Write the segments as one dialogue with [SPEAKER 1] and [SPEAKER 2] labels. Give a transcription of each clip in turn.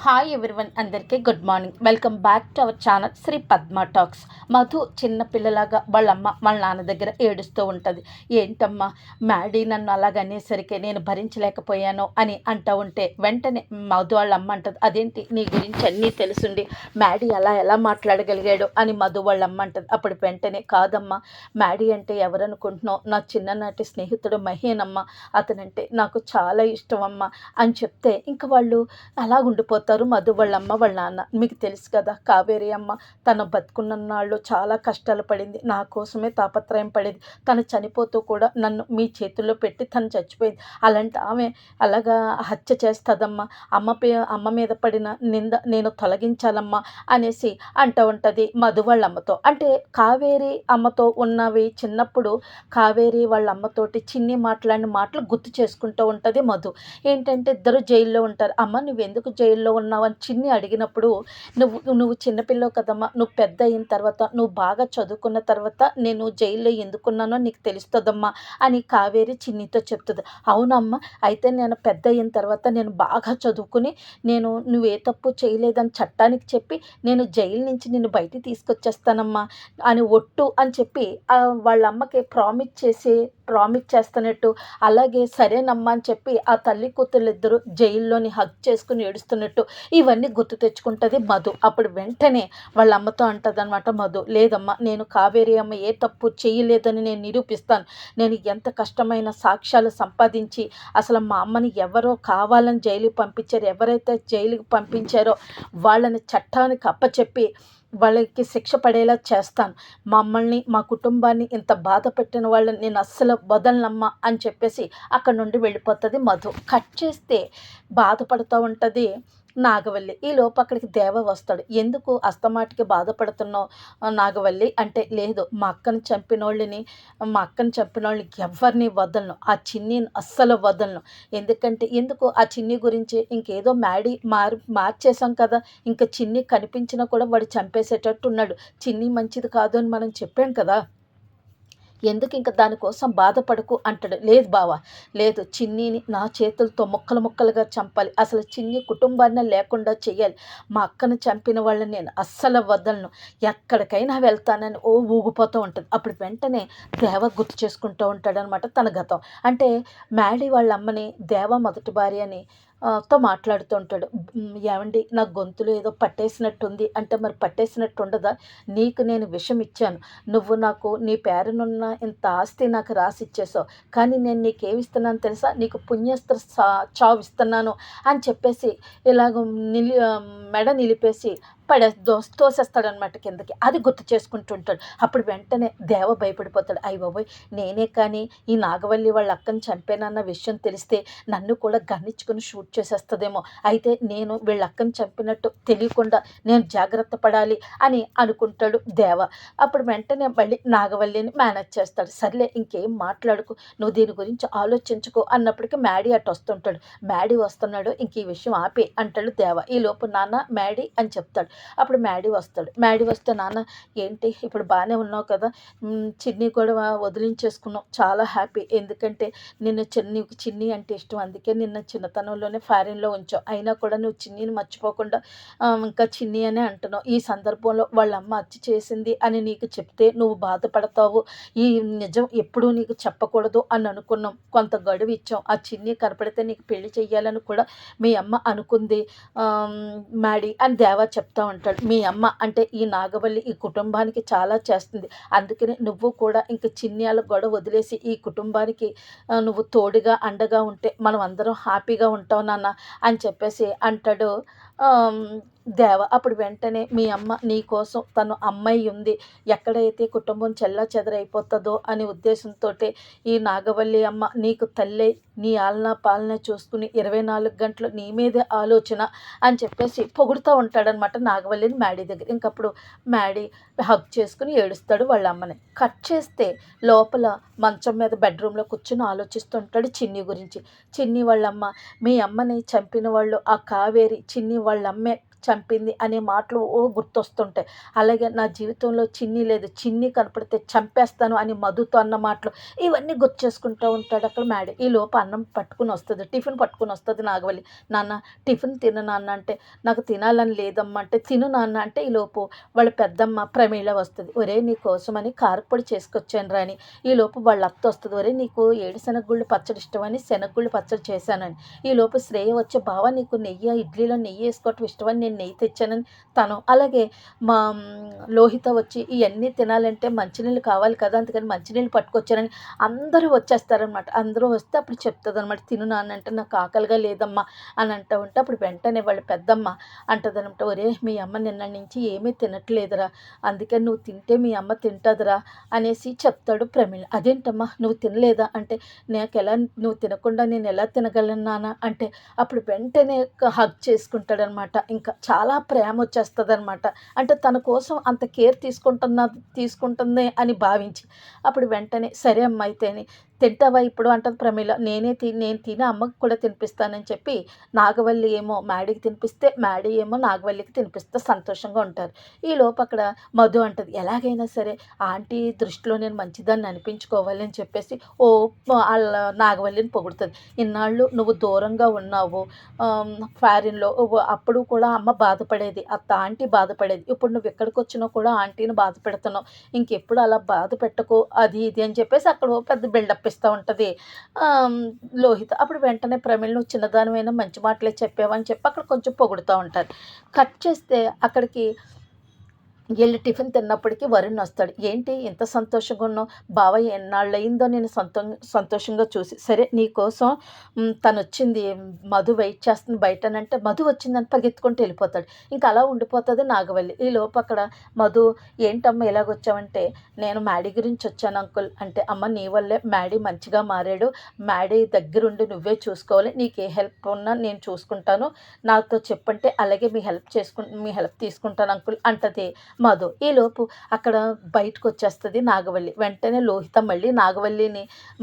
[SPEAKER 1] Hi everyone అందరికీ good morning welcome back to our channel Shri Padma talks Madhu చిన్న పిల్లలాగా వాళ్ళ అమ్మ వాళ్ళ నాన్న దగ్గర ఏడుస్తూ ఉంటుంది. ఏంటమ్మా మ్యాడీ నన్ను అలాగనేసరికి నేను భరించలేకపోయాను అని అంటూ ఉంటే వెంటనే మధు వాళ్ళ అమ్మ అంటుంది. అదేంటి నీ గురించి అన్నీ తెలుసుండి. మ్యాడీ అలా ఎలా మాట్లాడగలిగాడు? అని మధు వాళ్ళ అమ్మ అంటుంది. అప్పుడు వెంటనే కాదమ్మా మ్యాడీ అంటే ఎవరనుకుంటున్నావు? నా చిన్ననాటి స్నేహితుడు మహేనమ్మ. అతనంటే నాకు చాలా ఇష్టం అమ్మ అని చెప్తే ఇంక వాళ్ళు అలా ఉండిపోతారు మధు వాళ్ళ అమ్మ వాళ్ళ నాన్న. మీకు తెలుసు కదా కావేరి అమ్మ తను బతుకున్న నాళ్ళు చాలా కష్టాలు పడింది. నా కోసమే తాపత్రయం పడింది. తను చనిపోతూ కూడా నన్ను మీ చేతుల్లో పెట్టి తను చచ్చిపోయింది. అలాంటి ఆమె అలాగా హత్య చేస్తుందమ్మా. అమ్మ పే అమ్మ మీద పడిన నింద నేను తొలగించాలమ్మా అనేసి అంటూ ఉంటుంది మధు వాళ్ళ అమ్మతో అంటే కావేరి అమ్మతో ఉన్నవి చిన్నప్పుడు కావేరి వాళ్ళ అమ్మతోటి చిన్ని మాట్లాడిన మాటలు గుర్తు చేసుకుంటూ ఉంటుంది మధు. ఏంటంటే ఇద్దరు జైల్లో ఉంటారు. అమ్మ నువ్వు ఎందుకు జైల్లో ఉన్నావు అని చిన్ని అడిగినప్పుడు నువ్వు నువ్వు చిన్నపిల్లవు కదమ్మా నువ్వు పెద్ద అయిన తర్వాత నువ్వు బాగా చదువుకున్న తర్వాత నేను జైల్లో ఎందుకున్నానో నీకు తెలుస్తుందమ్మా అని కావేరి చిన్నితో చెప్తుంది. అవునమ్మా అయితే నేను పెద్ద అయిన తర్వాత నేను బాగా చదువుకుని నేను నువ్వు ఏ తప్పు చేయలేదని చట్టానికి చెప్పి నేను జైలు నుంచి నిన్ను బయటికి తీసుకొచ్చేస్తానమ్మా అని ఒట్టు అని చెప్పి వాళ్ళ అమ్మకి ప్రామిస్ చేసి ప్రామిస్ చేస్తున్నట్టు అలాగే సరేనమ్మా అని చెప్పి ఆ తల్లి కూతురు జైల్లోని హక్ చేసుకుని ఏడుస్తున్నట్టు ఇవన్నీ గుర్తు తెచ్చుకుంటుంది మధు. అప్పుడు వెంటనే వాళ్ళ అమ్మతో అంటుంది అనమాట మధు లేదమ్మా నేను కావేరి అమ్మ ఏ తప్పు చేయలేదని నేను నిరూపిస్తాను. నేను ఎంత కష్టమైన సాక్ష్యాలు సంపాదించి అసలు మా అమ్మని ఎవరో కావాలని జైలుకి పంపించారు ఎవరైతే జైలుకి పంపించారో వాళ్ళని చట్టానికి అప్పచెప్పి వాళ్ళకి శిక్ష పడేలా చేస్తాను. మమ్మల్ని మా కుటుంబాన్ని ఇంత బాధ పెట్టిన వాళ్ళని నేను అస్సలు వదలనమ్మా అని చెప్పేసి అక్కడ నుండి వెళ్ళిపోతుంది మధు. కట్ చేస్తే బాధపడుతూ ఉంటుంది. నాగవల్లి. ఈ లోపు అక్కడికి దేవ వస్తాడు. ఎందుకు అస్తమాటికి బాధపడుతున్నావు నాగవల్లి? అంటే లేదు మా అక్కను చంపినోళ్ళని మా అక్కను చంపినోళ్ళని ఎవరిని వదలను. ఆ చిన్నిని అస్సలు వదలను. ఎందుకంటే ఎందుకు ఆ చిన్ని గురించి? ఇంకేదో మ్యాడీ మారి మార్చేసాం కదా. ఇంకా చిన్ని కనిపించినా కూడా వాడు చంపేసేటట్టు ఉన్నాడు చిన్ని మంచిది కాదు అని మనం చెప్పాం కదా. ఎందుకు ఇంకా దానికోసం బాధపడకు అంటాడు. లేదు బావా లేదు. చిన్నీని నా చేతులతో ముక్కలు ముక్కలుగా చంపాలి. అసలు చిన్ని కుటుంబాన్ని లేకుండా చేయాలి మా అక్కను చంపిన వాళ్ళని నేను అస్సలు వదలను. ఎక్కడికైనా వెళ్తానని ఓ ఊగిపోతూ ఉంటుంది. అప్పుడు వెంటనే దేవ గుర్తు చేసుకుంటూ ఉంటాడనమాట తన గతం. అంటే మ్యాడీ వాళ్ళ అమ్మని దేవ మొదటి భార్య అని తో మాట్లాడుతుంటాడు. ఏమండి నా గొంతులో ఏదో పట్టేసినట్టుంది. అంటే మరి పట్టేసినట్టు ఉండదా నీకు నేను విషం ఇచ్చాను నువ్వు నాకు నీ పేరునున్న ఇంత ఆస్తి నాకు రాసి ఇచ్చేసావు కానీ నేను నీకేమిస్తున్నాను తెలుసా? నీకు పుణ్యస్త్ర చావు ఇస్తున్నాను. అని చెప్పేసి ఇలాగ నిలి మెడ నిలిపేసి పడే దో తోసేస్తాడనమాట కిందకి. అది గుర్తు చేసుకుంటుంటాడు. అప్పుడు వెంటనే దేవ భయపడిపోతాడు. అయ్య బాబోయ్ నేనే కానీ ఈ నాగవల్లి వాళ్ళ అక్కని చంపానన్న విషయం తెలిస్తే నన్ను కూడా గన్నించుకుని షూట్ చేసేస్తుందేమో. అయితే నేను వీళ్ళ అక్కని చంపినట్టు తెలియకుండా నేను జాగ్రత్త పడాలి అని అనుకుంటాడు దేవ. అప్పుడు వెంటనే మళ్ళీ నాగవల్లిని మేనేజ్ చేస్తాడు. సర్లే ఇంకేం మాట్లాడుకు? నువ్వు దీని గురించి ఆలోచించుకో అన్నప్పటికీ మ్యాడీ అటు వస్తుంటాడు. మ్యాడీ వస్తున్నాడు ఇంక ఈ విషయం ఆపే అంటాడు దేవ. ఈ లోపు నాన్న మ్యాడీ అని చెప్తాడు. అప్పుడు మ్యాడీ వస్తాడు. మ్యాడీ వస్తే నాన్న ఏంటి? ఇప్పుడు బాగానే ఉన్నావు కదా. చిన్ని కూడా వదిలించేసుకున్నావు. చాలా హ్యాపీ. ఎందుకంటే నిన్న చిన్ని చిన్ని అంటే ఇష్టం. అందుకే నిన్న చిన్నతనంలోనే ఫారిన్లో ఉంచావు. అయినా కూడా నువ్వు చిన్నిని మర్చిపోకుండా ఇంకా చిన్ని అనే అంటున్నావు. ఈ సందర్భంలో వాళ్ళ అమ్మ అచ్చి చేసింది అని నీకు చెప్తే నువ్వు బాధపడతావు. ఈ నిజం ఎప్పుడూ నీకు చెప్పకూడదు అని అనుకున్నాం. కొంత గడువు ఇచ్చాం. ఆ చిన్ని కనపడితే నీకు పెళ్ళి చెయ్యాలని కూడా మీ అమ్మ అనుకుంది. మ్యాడీ అని దేవా చెప్తా ఉంటాడు. మీ అమ్మ అంటే ఈ నాగవల్లి ఈ కుటుంబానికి చాలా చేస్తుంది. అందుకని నువ్వు కూడా ఇంక చిన్యాల గొడవ వదిలేసి ఈ కుటుంబానికి నువ్వు తోడుగా అండగా ఉంటే మనం అందరం హ్యాపీగా ఉంటాం నాన్న అని చెప్పేసి అంటాడు. దేవ అప్పుడు వెంటనే మీ అమ్మ నీ కోసం తను అమ్మాయి ఉంది. ఎక్కడైతే కుటుంబం చెల్లా చెదరైపోతుందో అనే ఉద్దేశంతో ఈ నాగవల్లి అమ్మ నీకు తల్లే నీ ఆలన పాలన చూసుకుని ఇరవై నాలుగు గంటలు నీ మీదే ఆలోచన అని చెప్పేసి పొగుడుతూ ఉంటాడనమాట నాగవల్లిని మ్యాడీ దగ్గర. ఇంకప్పుడు మ్యాడీ హగ్ చేసుకుని ఏడుస్తాడు వాళ్ళ అమ్మని. కట్ చేస్తే లోపల మంచం మీద బెడ్రూమ్లో కూర్చొని ఆలోచిస్తుంటాడు చిన్ని గురించి. చిన్ని వాళ్ళమ్మ మీ అమ్మని చంపిన వాళ్ళు ఆ కావేరి చిన్ని వాళ్ళ అమ్మే చంపింది అనే మాటలు ఓ గుర్తొస్తుంటాయి. అలాగే నా జీవితంలో చిన్ని లేదు చిన్ని కనపడితే చంపేస్తాను అని మధుతో అన్న మాటలు ఇవన్నీ గుర్తు చేసుకుంటూ ఉంటాడు అక్కడ మేడ ఈ లోపు అన్నం పట్టుకుని వస్తుంది టిఫిన్ పట్టుకుని వస్తుంది నాగవల్లి. నాన్న టిఫిన్ తిను నాన్న అంటే నాకు తినాలని లేదమ్మా అంటే తిను నాన్న అంటే ఈ లోపు వాళ్ళ పెద్దమ్మ ప్రమీళ వస్తుంది. ఒరే నీ కోసమని కారపొడి చేసుకొచ్చాను రాని ఈ లోపు వాళ్ళ అత్త వస్తుంది. ఒరే నీకు ఏడు శనగగుళ్ళు పచ్చడి ఇష్టమని శనగగుళ్ళు పచ్చడి చేశానని. ఈ లోపు శ్రేయ వచ్చే బావ నీకు నెయ్యి ఇడ్లీలో నెయ్యి వేసుకోవటం ఇష్టమని నేను నెయ్యి తెచ్చానని తను. అలాగే మా లోహిత వచ్చి ఇవన్నీ తినాలంటే మంచినీళ్ళు కావాలి కదా అందుకని మంచినీళ్ళు పట్టుకొచ్చానని అందరూ వచ్చేస్తారనమాట అందరూ వస్తే అప్పుడు చెప్తుంది అనమాట తిను నాన్న అంటే నాకు ఆకలిగా లేదమ్మా అని అంటూ ఉంటే అప్పుడు వెంటనే వాళ్ళ పెద్దమ్మ అంటదనమాట ఒరే మీ అమ్మ నిన్న నుంచి ఏమీ తినట్లేదురా అందుకని నువ్వు తింటే మీ అమ్మ తింటుందిరా అనేసి చెప్తాడు ప్రమీళ అదేంటమ్మా నువ్వు తినలేదా? అంటే నాకు ఎలా నువ్వు తినకుండా నేను ఎలా తినగలను నానా అంటే అప్పుడు వెంటనే హగ్ అనమాట ఇంకా చాలా ప్రేమ వచ్చేస్తుంది అనమాట అంటే తన కోసం అంత కేర్ తీసుకుంటున్నా తీసుకుంటుంది అని భావించి అప్పుడు వెంటనే సరే అమ్మ అయితేనే తింటావా ఇప్పుడు అంటది ప్రమీల. నేనే తి నేను తిని అమ్మకు కూడా తినిపిస్తానని చెప్పి నాగవల్లి ఏమో మ్యాడీకి తినిపిస్తే మ్యాడీ ఏమో నాగవల్లికి తినిపిస్తే సంతోషంగా ఉంటారు. ఈ లోపు అక్కడ మధు అంటది ఎలాగైనా సరే ఆంటీ దృష్టిలో నేను మంచిదాన్ని అనిపించుకోవాలి అని చెప్పేసి ఓ వాళ్ళ నాగవల్లిని పొగుడుతుంది. ఇన్నాళ్ళు నువ్వు దూరంగా ఉన్నావు ఫారిన్లో అప్పుడు కూడా అమ్మ బాధపడేది అత్త ఆంటీ బాధపడేది. ఇప్పుడు నువ్వు ఎక్కడికి వచ్చినా కూడా ఆంటీని బాధ పెడుతున్నావు ఇంకెప్పుడు అలా బాధ పెట్టకు అది ఇది అని చెప్పేసి అక్కడ పెద్ద బిల్డప్ ఇస్తూ ఉంటుంది. లోహిత అప్పుడు వెంటనే ప్రమిళ్ నువ్వు చిన్నదానివైనా మంచి మాటలే చెప్పావని చెప్పి అక్కడ కొంచెం పొగుడుతూ ఉంటారు. కట్ చేస్తే అక్కడికి వెళ్ళి టిఫిన్ తిన్నప్పటికీ వరుణ్ వస్తాడు. ఏంటి? ఎంత సంతోషంగా ఉన్నావు? బావయ్య ఎన్నాళ్ళు అయిందో నేను సంతో సంతోషంగా చూసి సరే నీకోసం తను వచ్చింది మధు వెయిట్ చేస్తుంది బయటనంటే మధు వచ్చిందని పరిగెత్తుకుంటూ వెళ్ళిపోతాడు. ఇంకా అలా ఉండిపోతుంది నాగవల్లి. ఈ లోపు అక్కడ మధు ఏంటమ్మ ఎలాగొచ్చావంటే నేను మ్యాడీ గురించి వచ్చాను అంకుల్. అంటే అమ్మ నీ వల్లే మ్యాడీ మంచిగా మారాడు. మ్యాడీ దగ్గరుండి నువ్వే చూసుకోవాలి. నీకు ఏ హెల్ప్ ఉన్నా నేను చూసుకుంటాను. నాతో చెప్పంటే అలాగే మీ హెల్ప్ చేసుకు మీ హెల్ప్ తీసుకుంటాను అంకుల్ అంటది. మధు. ఈలోపు అక్కడ బయటకు వచ్చేస్తుంది నాగవల్లి. వెంటనే లోహిత మళ్ళీ నాగవల్లిని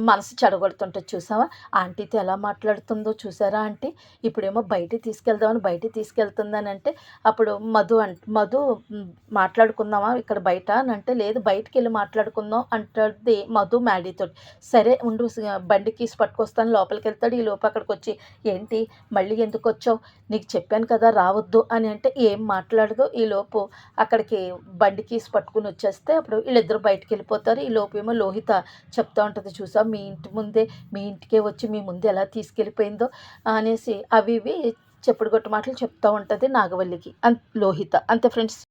[SPEAKER 1] మనసు చెడగొడుతుంటే చూసావా? ఆంటీతో ఎలా మాట్లాడుతుందో చూసారా ఆంటీ? ఇప్పుడేమో బయటికి తీసుకెళ్దామని బయటికి తీసుకెళ్తుందని అంటే అప్పుడు మధు అంట మధు మాట్లాడుకుందామా ఇక్కడ బయట? అని అంటే లేదు బయటికి వెళ్ళి మాట్లాడుకుందాం అంటుంది మధు మ్యాడీతో సరే ఉండు బండికి బండి పట్టుకొస్తాను లోపలికి వెళ్తాడు ఈ లోపు అక్కడికి వచ్చి ఏంటి మళ్ళీ ఎందుకు వచ్చావు నీకు చెప్పాను కదా రావద్దు అని అంటే ఏం మాట్లాడదు ఈ లోపు అక్కడికి బండి కీసి పట్టుకుని వచ్చేస్తే అప్పుడు వీళ్ళిద్దరు బయటికి వెళ్ళిపోతారు. ఈ లోపేమో లోహిత చెప్తా ఉంటుంది చూసా మీ ఇంటి ముందే మీ ఇంటికే వచ్చి మీ ముందు ఎలా తీసుకెళ్ళిపోయిందో అనేసి అవి ఇవి చెప్పుడు మాటలు చెప్తూ ఉంటుంది నాగవల్లికి. అంత లోహిత. అంతే ఫ్రెండ్స్.